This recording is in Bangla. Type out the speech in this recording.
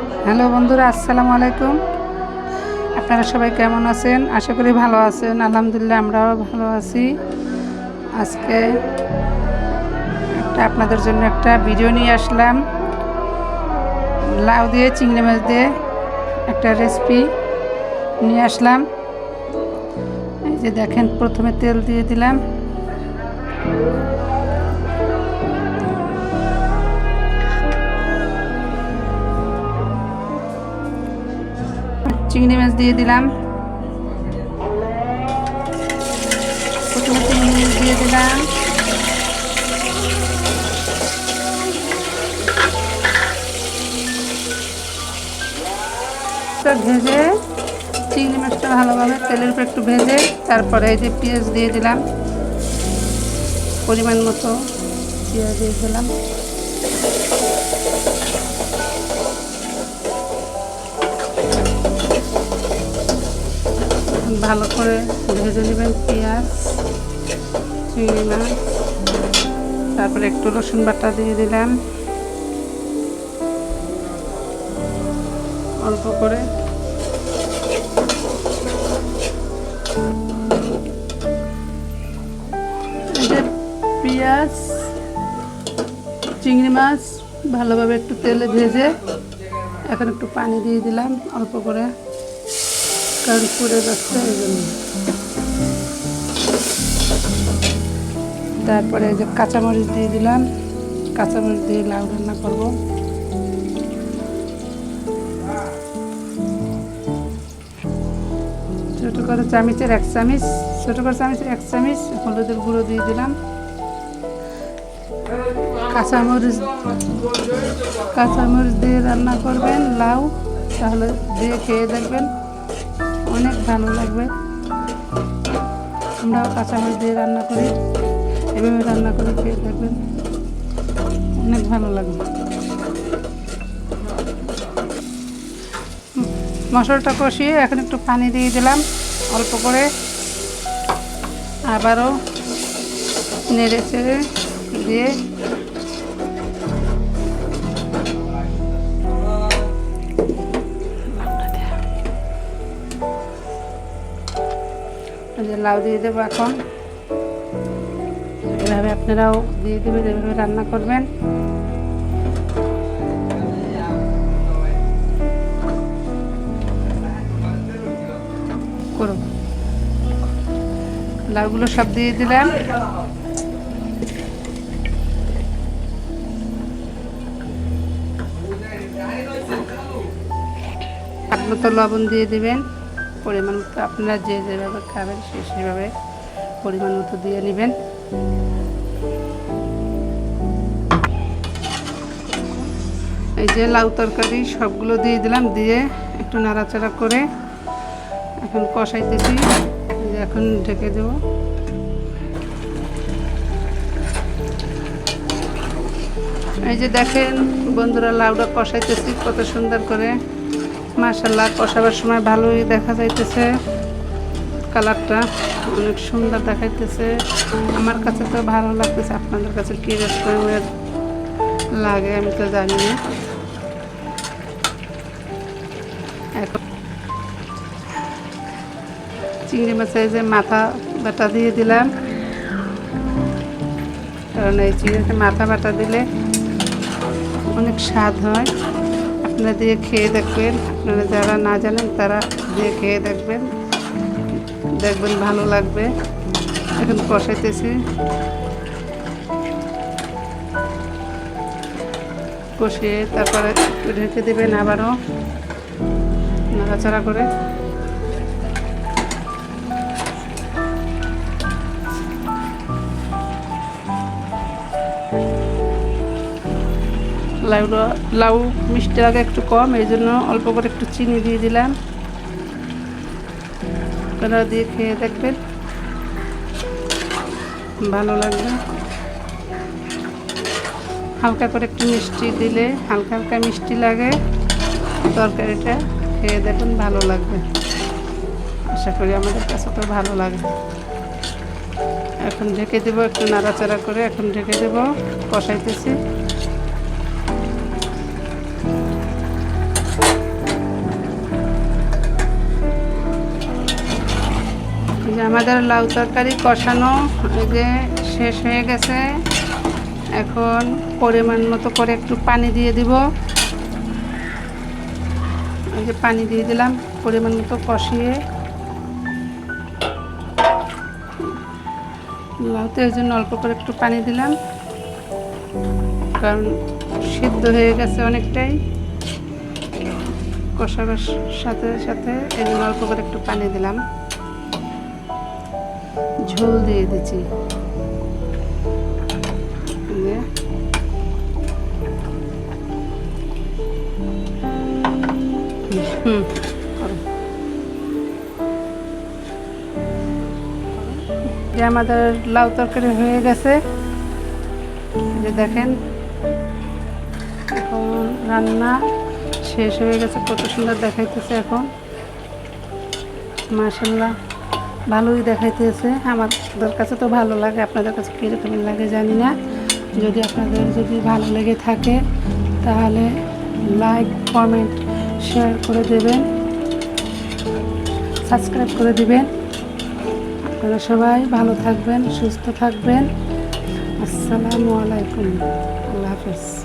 হ্যালো বন্ধুরা, আসসালামু আলাইকুম। আপনারা সবাই কেমন আছেন? আশা করি ভালো আছেন। আলহামদুলিল্লাহ, আমরাও ভালো আছি। আজকে একটা আপনাদের জন্য একটা ভিডিও নিয়ে আসলাম। লাউ দিয়ে, চিংড়ি মাছ দিয়ে একটা রেসিপি নিয়ে আসলাম। এই যে দেখেন, প্রথমে তেল দিয়ে দিলাম। চিংড়ি মাছ দিয়ে দিলাম। প্রথমে চিংড়ি মাছ দিয়ে দিলাম। ভেজে চিংড়ি মাছটা ভালোভাবে তেলের উপর একটু ভেজে তারপরে এই যে পেঁয়াজ দিয়ে দিলাম। পরিমাণ মতো পেঁয়াজ দিয়ে দিলাম। ভালো করে ভেজে নেবেন পেঁয়াজ, চিংড়ি মাছ, তারপরে একটু রসুন বাটা দিয়ে দিলাম। অল্প করে। পেঁয়াজ, চিংড়ি মাছ ভালোভাবে একটু তেলে ভেজে এখন একটু পানি দিয়ে দিলাম অল্প করে। কারণ এই জন্য তারপরে যে কাঁচামরিচ দিয়ে দিলাম। কাঁচামরিচ দিয়ে লাউ রান্না করব। ছোটো করে চামিচের এক চামিচ, ছোটো করে চামিচের এক চামিচ, হলুদের গুঁড়ো দিয়ে দিলাম। কাঁচামরিচ কাঁচামরিচ দিয়ে রান্না করবেন লাউ, তাহলে দিয়ে খেয়ে দেখবেন। অনেক ভালো লাগবে। আমরাও কাঁচামরিচ দিয়ে রান্না করি, এভাবে রান্না করে খেয়ে দেখবেন অনেক ভালো লাগবে। মশলাটা কষিয়ে এখন একটু পানি দিয়ে দিলাম, অল্প করে। আবারও নেড়ে চেড়ে দিয়ে যে লাউ দিয়ে দেবো এখন। এভাবে আপনারাও দিয়ে দেবেন, এভাবে রান্না করবেন। করো লাউগুলো সব দিয়ে দিলাম মতো লবণ দিয়ে দিবেন। পরিমাণ মতো আপনারা যে যেভাবে খাবেন সে সেভাবে পরিমাণ মতো দিয়ে নেবেন। এই যে লাউ তরকারি সবগুলো দিয়ে দিলাম, দিয়ে একটু নাড়াচাড়া করে এখন কষাইতেছি। এখন ঢেকে দেব। এই যে দেখেন বন্ধুরা, লাউটা কষাইতেছি কত সুন্দর করে। মাসাল্লাহ কষাবার সময় ভালোই দেখা যাইতেছে। কালারটা অনেক সুন্দর দেখাইতেছে। আমার কাছে তো ভালো লাগতেছে, আপনাদের কাছে কী রেস্টুরেন্টের লাগে আমি তো জানি না। এখন চিংড়ি মাছের যে মাথা বাটা দিয়ে দিলাম। কারণ এই চিংড়িতে মাথা বাটা দিলে অনেক স্বাদ হয়। আপনারা দিয়ে খেয়ে দেখবেন। আপনারা যারা না জানেন, তারা দিয়ে খেয়ে দেখবেন। দেখবেন ভালো লাগবে। এখন কষাইতেছি। কষিয়ে তারপরে ঢেকে দেবেন আবারও। নাড়াচাড়া করে। লাউটা লাউ মিষ্টি লাগে একটু কম, এই জন্য অল্প করে একটু চিনি দিয়ে দিলাম। আপনারা দিয়ে খেয়ে দেখবেন। ভালো লাগবে। হালকা করে একটু মিষ্টি দিলে, হালকা হালকা মিষ্টি লাগে তরকারিটা, খেয়ে দেখুন ভালো লাগবে। আশা করি আমাদের কাছে তো ভালো লাগবে এখন ঢেকে দেবো, একটু নাড়াচাড়া করে এখন ঢেকে দেবো, কষাইতেছি। আমাদের লাউ তরকারি কষানো এই যে শেষ হয়ে গেছে। এখন পরিমাণ মতো করে একটু পানি দিয়ে দিব। এই যে পানি দিয়ে দিলাম, পরিমাণ মতো কষিয়ে। লাউতে ওই জন্য অল্প করে একটু পানি দিলাম, কারণ সিদ্ধ হয়ে গেছে অনেকটাই। কষাবার সাথে সাথে এই জন্য অল্প করে একটু পানি দিলাম। ঝোল দিয়ে দিচ্ছি। আমাদের লাউ তরকারি হয়ে গেছে যে দেখেন, এখন রান্না শেষ হয়ে গেছে, কত সুন্দর দেখাইতেছে এখন। মাসাল্লাহ ভালোই দেখাইতেছে। আমাদের কাছে তো ভালো লাগে, আপনাদের কাছে কীরকম লাগে জানি না। যদি আপনাদের যদি ভালো লেগে থাকে, তাহলে লাইক কমেন্ট শেয়ার করে দেবেন। সাবস্ক্রাইব করে দিবেন। আপনারা সবাই ভালো থাকবেন, সুস্থ থাকবেন। আসসালামু আলাইকুম। আল্লাহ হাফেজ।